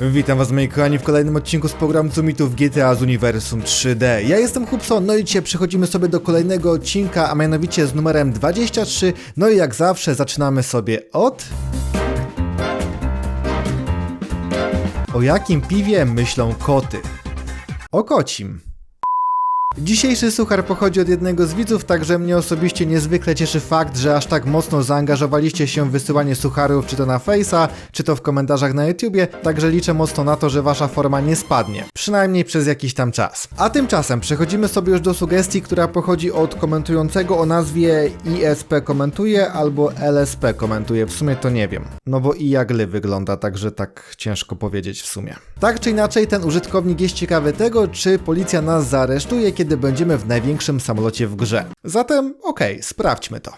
Witam was moi kochani w kolejnym odcinku z programu Mitów GTA z Uniwersum 3D. Ja jestem Hubson, no i dzisiaj przechodzimy sobie do kolejnego odcinka, a mianowicie z numerem 23. No i jak zawsze zaczynamy sobie od... O jakim piwie myślą koty? O kocim. Dzisiejszy suchar pochodzi od jednego z widzów, także mnie osobiście niezwykle cieszy fakt, że aż tak mocno zaangażowaliście się w wysyłanie sucharów, czy to na Face'a, czy to w komentarzach na YouTubie, także liczę mocno na to, że wasza forma nie spadnie. Przynajmniej przez jakiś tam czas. A tymczasem przechodzimy sobie już do sugestii, która pochodzi od komentującego o nazwie ISP komentuje albo LSP komentuje, w sumie to nie wiem. No bo i jak ly wygląda, także tak ciężko powiedzieć w sumie. Tak czy inaczej, ten użytkownik jest ciekawy tego, czy policja nas zaaresztuje, kiedy będziemy w największym samolocie w grze. Zatem, okej, sprawdźmy to.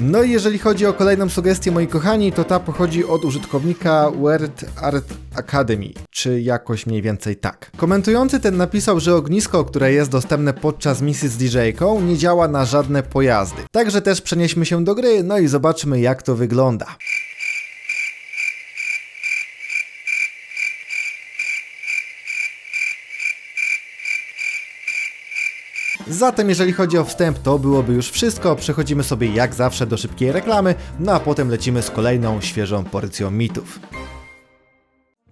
No i jeżeli chodzi o kolejną sugestię, moi kochani, to ta pochodzi od użytkownika Word Art Academy, czy jakoś mniej więcej tak. Komentujący ten napisał, że ognisko, które jest dostępne podczas misji z DJ-ką, nie działa na żadne pojazdy. Także też przenieśmy się do gry, no i zobaczmy jak to wygląda. Zatem jeżeli chodzi o wstęp, to byłoby już wszystko. Przechodzimy sobie jak zawsze do szybkiej reklamy, no a potem lecimy z kolejną świeżą porcją mitów.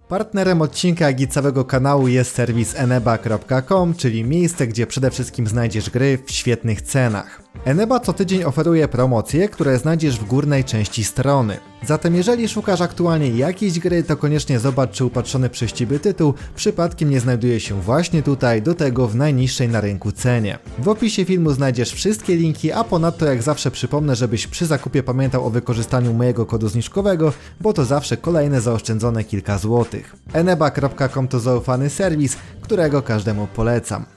Partnerem odcinka, i całego kanału jest serwis eneba.com, czyli miejsce, gdzie przede wszystkim znajdziesz gry w świetnych cenach. Eneba co tydzień oferuje promocje, które znajdziesz w górnej części strony. Zatem jeżeli szukasz aktualnie jakiejś gry, to koniecznie zobacz, czy upatrzony przez Ciebie tytuł przypadkiem nie znajduje się właśnie tutaj, do tego w najniższej na rynku cenie. W opisie filmu znajdziesz wszystkie linki, a ponadto jak zawsze przypomnę, żebyś przy zakupie pamiętał o wykorzystaniu mojego kodu zniżkowego, bo to zawsze kolejne zaoszczędzone kilka złotych. eneba.com to zaufany serwis, którego każdemu polecam.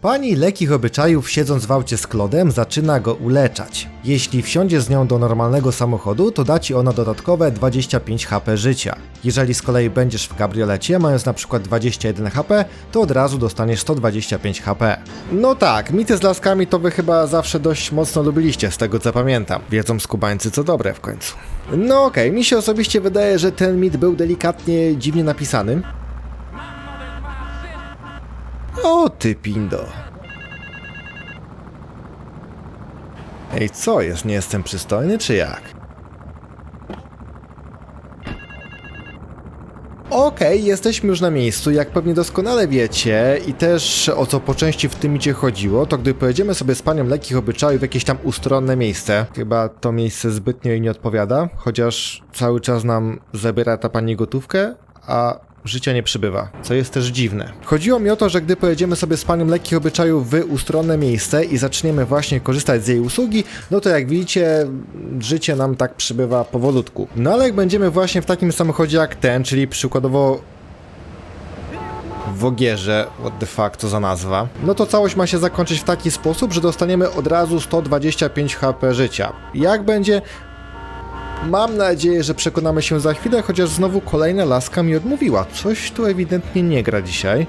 Pani lekkich obyczajów siedząc w aucie z Klodem zaczyna go uleczać. Jeśli wsiądzie z nią do normalnego samochodu, to da ci ona dodatkowe 25 HP życia. Jeżeli z kolei będziesz w kabriolecie, mając na przykład 21 HP, to od razu dostaniesz 125 HP. No tak, mity z laskami to wy chyba zawsze dość mocno lubiliście, z tego co pamiętam. Wiedzą skubańcy co dobre w końcu. No okej, mi się osobiście wydaje, że ten mit był delikatnie dziwnie napisany. O ty pindo. Ej, co jest? Nie jestem przystojny, czy jak? Okej, jesteśmy już na miejscu, jak pewnie doskonale wiecie i też o co po części w tym idzie chodziło, to gdy pojedziemy sobie z panią lekkich obyczajów w jakieś tam ustronne miejsce, chyba to miejsce zbytnio jej nie odpowiada, chociaż cały czas nam zabiera ta pani gotówkę, a życia nie przybywa, co jest też dziwne. Chodziło mi o to, że gdy pojedziemy sobie z panią lekkich obyczajów w ustronne miejsce i zaczniemy właśnie korzystać z jej usługi, no to jak widzicie, życie nam tak przybywa powolutku. No ale jak będziemy właśnie w takim samochodzie jak ten, czyli przykładowo w Ogierze, what the fuck, co za nazwa, no to całość ma się zakończyć w taki sposób, że dostaniemy od razu 125 HP życia. Jak będzie? Mam nadzieję, że przekonamy się za chwilę, chociaż znowu kolejna laska mi odmówiła. Coś tu ewidentnie nie gra dzisiaj.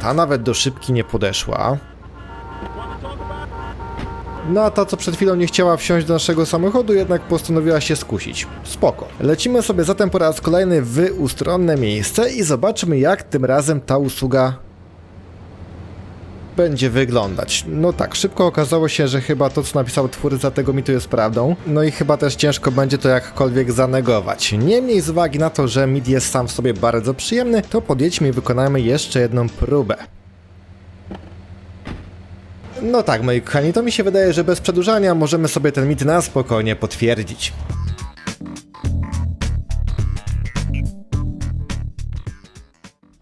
Ta nawet do szybki nie podeszła. No a ta, co przed chwilą nie chciała wsiąść do naszego samochodu, jednak postanowiła się skusić. Spoko. Lecimy sobie zatem po raz kolejny w ustronne miejsce i zobaczymy, jak tym razem ta usługa będzie wyglądać. No tak, szybko okazało się, że chyba to, co napisał twórca tego mitu jest prawdą. No i chyba też ciężko będzie to jakkolwiek zanegować. Niemniej z uwagi na to, że mit jest sam w sobie bardzo przyjemny, to podjedźmy i wykonajmy jeszcze jedną próbę. No tak, moi kochani, to mi się wydaje, że bez przedłużania możemy sobie ten mit na spokojnie potwierdzić.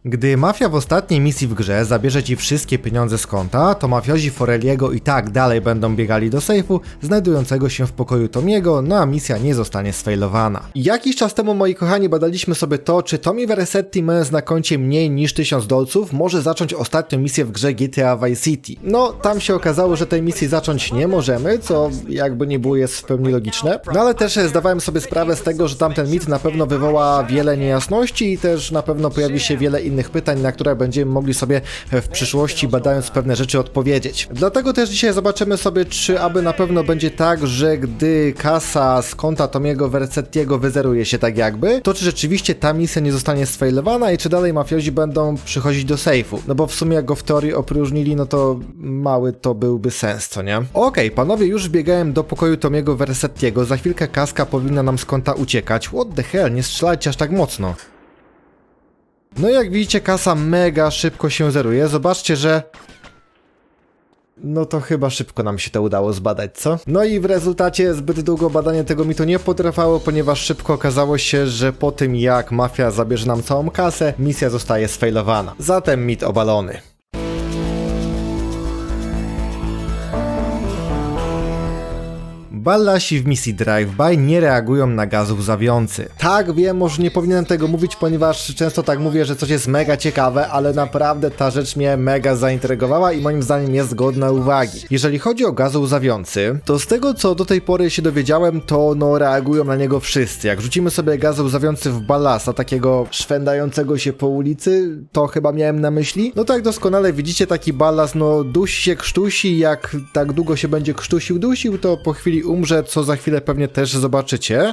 Gdy mafia w ostatniej misji w grze zabierze ci wszystkie pieniądze z konta, to mafiozi Foreliego i tak dalej będą biegali do sejfu znajdującego się w pokoju Tomiego, no a misja nie zostanie sfailowana. Jakiś czas temu, moi kochani, badaliśmy sobie to, czy Tommy Versetti mając na koncie mniej niż 1000 dolców może zacząć ostatnią misję w grze GTA Vice City. No, tam się okazało, że tej misji zacząć nie możemy, co jakby nie było jest w pełni logiczne. No ale też zdawałem sobie sprawę z tego, że tamten mit na pewno wywoła wiele niejasności i też na pewno pojawi się wiele innych pytań, na które będziemy mogli sobie w przyszłości badając pewne rzeczy odpowiedzieć. Dlatego też dzisiaj zobaczymy sobie, czy aby na pewno będzie tak, że gdy kasa z konta Tomiego Versettiego wyzeruje się tak jakby, to czy rzeczywiście ta misja nie zostanie sfailowana i czy dalej mafiozi będą przychodzić do sejfu. No bo w sumie jak go w teorii opróżnili, no to mały to byłby sens, co nie? Okej, panowie, już biegałem do pokoju Tomiego Versettiego, za chwilkę kaska powinna nam z konta uciekać. What the hell, nie strzelajcie aż tak mocno. No jak widzicie, kasa mega szybko się zeruje. Zobaczcie, że no to chyba szybko nam się to udało zbadać, co? No i w rezultacie zbyt długo badanie tego mitu nie potrwało, ponieważ szybko okazało się, że po tym jak mafia zabierze nam całą kasę, misja zostaje sfailowana. Zatem mit obalony. Ballasi w misji Drive-By nie reagują na gaz łzawiący. Tak, wiem, może nie powinienem tego mówić, ponieważ często tak mówię, że coś jest mega ciekawe, ale naprawdę ta rzecz mnie mega zaintrygowała i moim zdaniem jest godna uwagi. Jeżeli chodzi o gaz łzawiący, to z tego co do tej pory się dowiedziałem, to no reagują na niego wszyscy. Jak rzucimy sobie gaz łzawiący w ballasta, takiego szwendającego się po ulicy, to chyba miałem na myśli, no to jak doskonale widzicie, taki ballast no dusi się krztusi, jak tak długo się będzie krztusił, dusił, to po chwili umrze, co za chwilę pewnie też zobaczycie.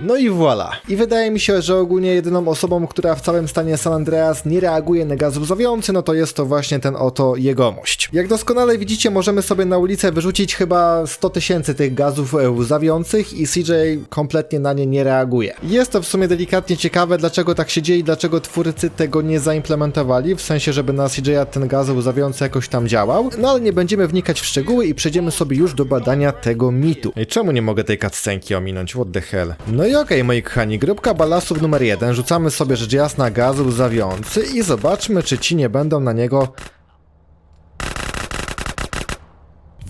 No i voilà. I wydaje mi się, że ogólnie jedyną osobą, która w całym stanie San Andreas nie reaguje na gaz łzawiący, no to jest to właśnie ten oto jegomość. Jak doskonale widzicie, możemy sobie na ulicę wyrzucić chyba 100 tysięcy tych gazów e, łzawiących i CJ kompletnie na nie nie reaguje. Jest to w sumie delikatnie ciekawe, dlaczego tak się dzieje i dlaczego twórcy tego nie zaimplementowali, w sensie, żeby na CJ'a ten gaz łzawiący jakoś tam działał, no ale nie będziemy wnikać w szczegóły i przejdziemy sobie już do badania tego mitu. I czemu nie mogę tej cutscenki ominąć? What the hell? No i okej, moi kochani, grupka balastów numer jeden. Rzucamy sobie rzecz jasna gaz łzawiący i zobaczmy, czy ci nie będą na niego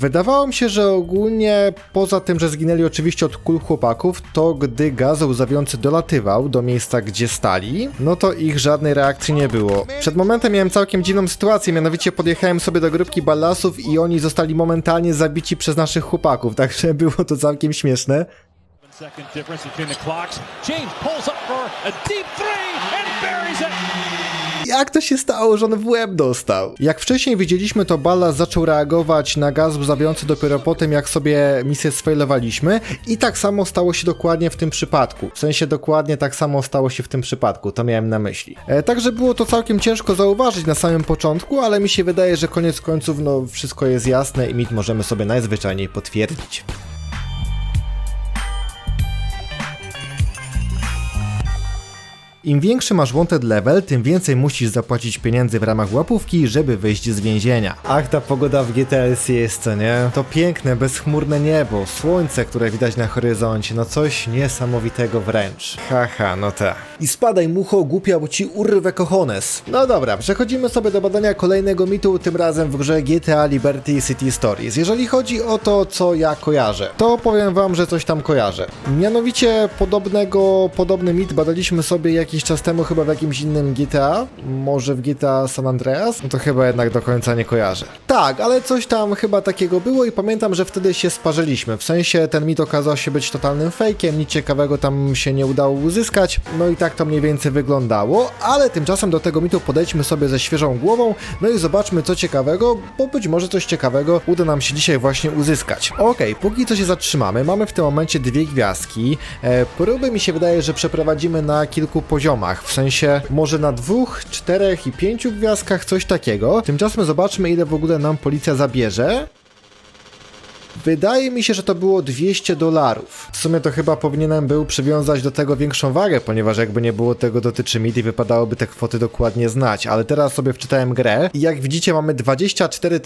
Wydawało mi się, że ogólnie poza tym, że zginęli oczywiście od kul chłopaków, to gdy gaz łzawiący dolatywał do miejsca, gdzie stali, no to ich żadnej reakcji nie było. Przed momentem miałem całkiem dziwną sytuację, mianowicie podjechałem sobie do grupki ballasów i oni zostali momentalnie zabici przez naszych chłopaków, także było to całkiem śmieszne. Second difference between the clocks. James pulls up for a deep three and buries it. Jak to się stało, że on w łeb dostał? Jak wcześniej widzieliśmy, to Ballas zaczął reagować na gaz łzawiący dopiero po tym, jak sobie misję sfailowaliśmy i tak samo stało się dokładnie w tym przypadku. W sensie dokładnie tak samo stało się w tym przypadku, to miałem na myśli. E, także było to całkiem ciężko zauważyć na samym początku, ale mi się wydaje, że koniec końców no wszystko jest jasne i mit możemy sobie najzwyczajniej potwierdzić. Im większy masz wanted level, tym więcej musisz zapłacić pieniędzy w ramach łapówki, żeby wyjść z więzienia. Ach, ta pogoda w GTS jest, co nie? To piękne, bezchmurne niebo, słońce, które widać na horyzoncie, no coś niesamowitego wręcz. Haha, no tak. I spadaj mucho, głupia, bo ci urwę cojones. No dobra, przechodzimy sobie do badania kolejnego mitu, tym razem w grze GTA Liberty City Stories. Jeżeli chodzi o to, co ja kojarzę, to powiem wam, że coś tam kojarzę. Mianowicie podobnego, podobny mit badaliśmy sobie jakiś czas temu chyba w jakimś innym GTA, może w GTA San Andreas, no to chyba jednak do końca nie kojarzę. Tak, ale coś tam chyba takiego było i pamiętam, że wtedy się sparzyliśmy, w sensie ten mit okazał się być totalnym fejkiem, nic ciekawego tam się nie udało uzyskać, no i tak to mniej więcej wyglądało, ale tymczasem do tego mitu podejdźmy sobie ze świeżą głową, no i zobaczmy co ciekawego, bo być może coś ciekawego uda nam się dzisiaj właśnie uzyskać. Okej, póki co się zatrzymamy, mamy w tym momencie dwie gwiazdki, e, próby mi się wydaje, że przeprowadzimy na kilku poziomach, w sensie może na dwóch, czterech i pięciu gwiazdkach, coś takiego. Tymczasem zobaczmy ile w ogóle nam policja zabierze. Wydaje mi się, że to było 200 dolarów. W sumie to chyba powinienem był przywiązać do tego większą wagę, ponieważ jakby nie było tego dotyczy MIDI, wypadałoby te kwoty dokładnie znać, ale teraz sobie wczytałem grę i jak widzicie mamy 24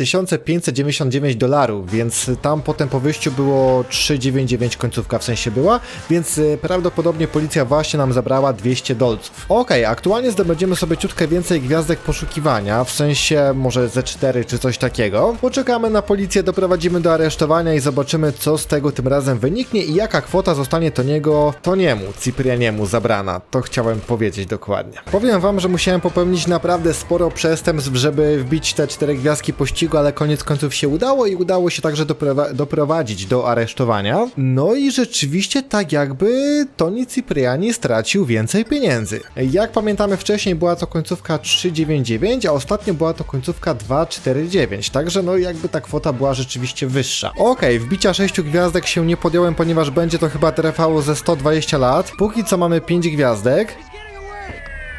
599 dolarów, więc tam potem po wyjściu było 399 końcówka w sensie była, więc y, prawdopodobnie policja właśnie nam zabrała 200 dolców. Okej, aktualnie zdobędziemy sobie ciutkę więcej gwiazdek poszukiwania, w sensie może ze 4 czy coś takiego. Poczekamy na policję, doprowadzimy do aresztowania zadania i zobaczymy, co z tego tym razem wyniknie i jaka kwota zostanie to niego, to niemu, Cyprianiemu zabrana. To chciałem powiedzieć dokładnie. Powiem wam, że musiałem popełnić naprawdę sporo przestępstw, żeby wbić te cztery gwiazdki pościgu, ale koniec końców się udało i udało się także doprowa- doprowadzić do aresztowania. No i rzeczywiście tak jakby Toni Cypriani stracił więcej pieniędzy. Jak pamiętamy wcześniej była to końcówka 399, a ostatnio była to końcówka 249, także no jakby ta kwota była rzeczywiście wyższa. Okej, wbicia 6 gwiazdek się nie podjąłem, ponieważ będzie to chyba trwało ze 120 lat. Póki co mamy 5 gwiazdek.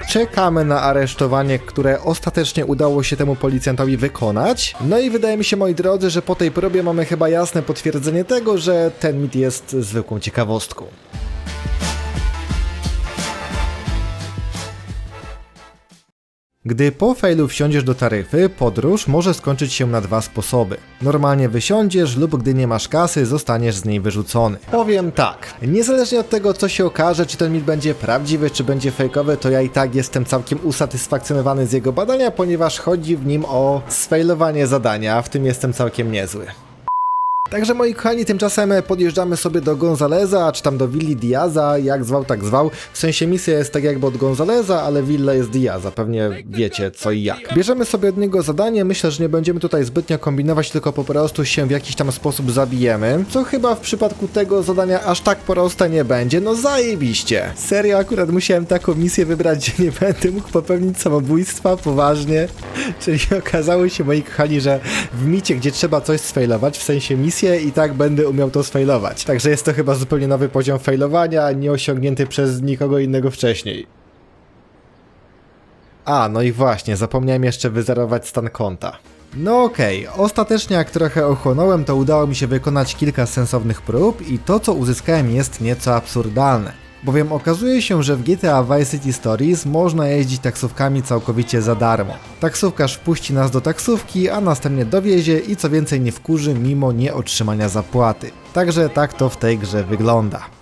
Czekamy na aresztowanie, które ostatecznie udało się temu policjantowi wykonać. No i wydaje mi się, moi drodzy, że po tej próbie mamy chyba jasne potwierdzenie tego, że ten mit jest zwykłą ciekawostką. Gdy po failu wsiądziesz do taryfy, podróż może skończyć się na dwa sposoby. Normalnie wysiądziesz lub gdy nie masz kasy, zostaniesz z niej wyrzucony. Powiem tak, niezależnie od tego co się okaże, czy ten mit będzie prawdziwy, czy będzie fejkowy, to ja i tak jestem całkiem usatysfakcjonowany z jego badania, ponieważ chodzi w nim o sfailowanie zadania, w tym jestem całkiem niezły. Także moi kochani, tymczasem podjeżdżamy sobie do Gonzaleza, czy tam do willi Diaza, jak zwał, tak zwał. W sensie misja jest tak jakby od Gonzaleza, ale willa jest Diaza, pewnie wiecie co i jak. Bierzemy sobie od niego zadanie, myślę, że nie będziemy tutaj zbytnio kombinować, tylko po prostu się w jakiś tam sposób zabijemy, co chyba w przypadku tego zadania aż tak proste nie będzie, no zajebiście. Serio, akurat musiałem taką misję wybrać, że nie będę mógł popełnić samobójstwa, poważnie. Czyli okazało się, moi kochani, że w micie, gdzie trzeba coś sfailować, w sensie misję, i tak będę umiał to sfailować. Także jest to chyba zupełnie nowy poziom failowania, nie osiągnięty przez nikogo innego wcześniej. A, no i właśnie, zapomniałem jeszcze wyzerować stan konta. No okej, ostatecznie jak trochę ochłonąłem, to udało mi się wykonać kilka sensownych prób i to co uzyskałem jest nieco absurdalne. Bowiem okazuje się, że w GTA Vice City Stories można jeździć taksówkami całkowicie za darmo. Taksówkarz wpuści nas do taksówki, a następnie dowiezie i co więcej nie wkurzy mimo nieotrzymania zapłaty. Także tak to w tej grze wygląda.